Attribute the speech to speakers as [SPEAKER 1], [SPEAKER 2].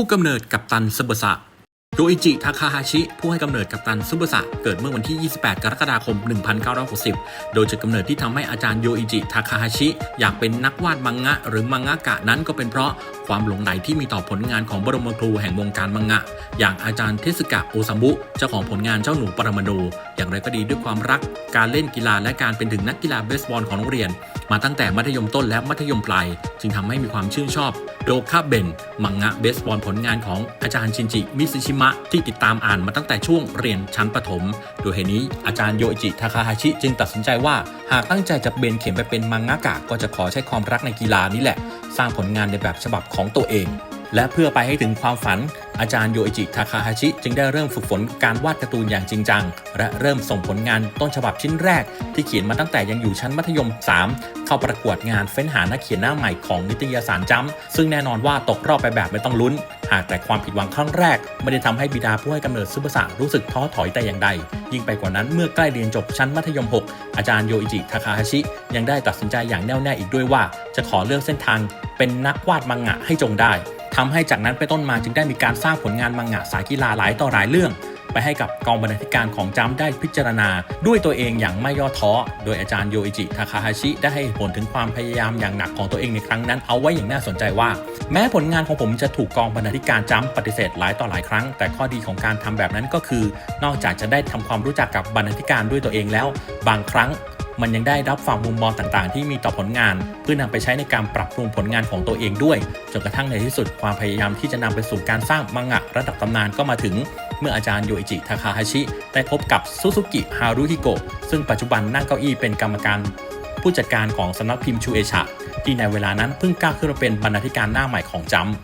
[SPEAKER 1] ผู้กำเนิดกัปตันซึบะสะโยอิจิ ทาคาฮาชิ ผู้ให้กำเนิดกัปตันซึบะสะเกิดเมื่อวันที่ 28 กรกฎาคม 1960 โดยจุดกำเนิดที่ทำให้อาจารย์โยอิจิ ทาคาฮาชิ อยากเป็นนักวาดมังงะ หรือมังงะกะนั้นก็เป็นเพราะความหลงใหลที่มีต่อผลงานของบรมครูแห่งวงการมังงะ อย่างอาจารย์เทสกะโอซัมบุเจ้าของผลงานเจ้าหนูปรมาณูอย่างไรก็ดีด้วยความรัก การเล่นกีฬาและการเป็นถึงนักกีฬาเบสบอลของโรงเรียน มาตั้งแต่มัธยมต้นและมัธยมปลาย จึงทำให้มีความชื่นชอบโดคาเบน มังงะเบสบอลผลงานของอาจารย์ชินจิมิซึชิมะที่ติดตามอ่านมาตั้งแต่ช่วงเรียนชั้นประถม โดยเหตุนี้อาจารย์โยอิจิทาคาฮาชิจึงตัดสินใจว่า หากตั้งใจจะเบนเข็มไปเป็นมังงะกะก็จะขอใช้ความรักในกีฬานี้แหละ สร้างผลงานในแบบฉบับของตัวเองและเพื่อไปให้ถึงความฝัน อาจารย์โยอิจิทาคาฮาชิ จึงได้เริ่มฝึกฝนการวาดการ์ตูนอย่างจริงจัง และเริ่มส่งผลงานต้นฉบับชิ้นแรก ที่เขียนมาตั้งแต่ยังอยู่ชั้นมัธยม 3 เข้าประกวดงานเฟ้นหานักเขียนหน้าใหม่ของนิตยสารจ้ำซึ่งแน่นอนว่าตกรอบไปแบบไม่ต้องลุ้น หากแต่ความผิดหวังครั้งแรก ไม่ได้ทำให้บิดาผู้ให้กำเนิดซุปเปอร์สะรู้สึกท้อถอยแต่อย่างใด ยิ่งไปกว่านั้นเมื่อใกล้เรียนจบชั้นมัธยม 6 อาจารย์โยอิจิทาคาฮาชิ ยังได้ตัดสินใจอย่างแน่วแน่อีกด้วยว่า จะขอเลือกเส้นทางเป็นนักวาดมังงะให้จงได้ ทำให้จากนั้นไปต้นมาจึงได้มีการสร้างผลงานมังงะสายกีฬาหลายต่อหลายเรื่อง ไปให้กับกองบรรณาธิการของจัมได้พิจารณา ด้วยตัวเองอย่างไม่ย่อท้อ โดยอาจารย์โยอิจิทาคาฮาชิได้ให้ผลถึงความพยายามอย่างหนักของตัวเองในครั้งนั้นเอาไว้อย่างน่าสนใจว่า แม้ผลงานของผมจะถูกกองบรรณาธิการจัมปฏิเสธหลายต่อหลายครั้ง แต่ข้อดีของการทำแบบนั้นก็คือ นอกจากจะได้ทำความรู้จักกับบรรณาธิการด้วยตัวเองแล้ว บางครั้ง มันยังได้รับฟังมุมมองต่างๆ ที่มีต่อผลงาน เพื่อนำไปใช้ในการปรับปรุงผลงานของตัวเองด้วยจนกระทั่งในที่สุดความพยายามที่จะนำไปสู่การสร้างมังงะระดับตำนานก็มาถึง เมื่ออาจารย์โยอิจิทาคาฮาชิได้พบกับซูซูกิฮารุฮิโกะซึ่งปัจจุบันนั่งเก้าอี้เป็นกรรมการผู้จัดการของสำนักพิมพ์ชูเอชะที่ในเวลานั้นเพิ่งก้าวขึ้นมาเป็นบรรณาธิการหน้าใหม่ของจัมป์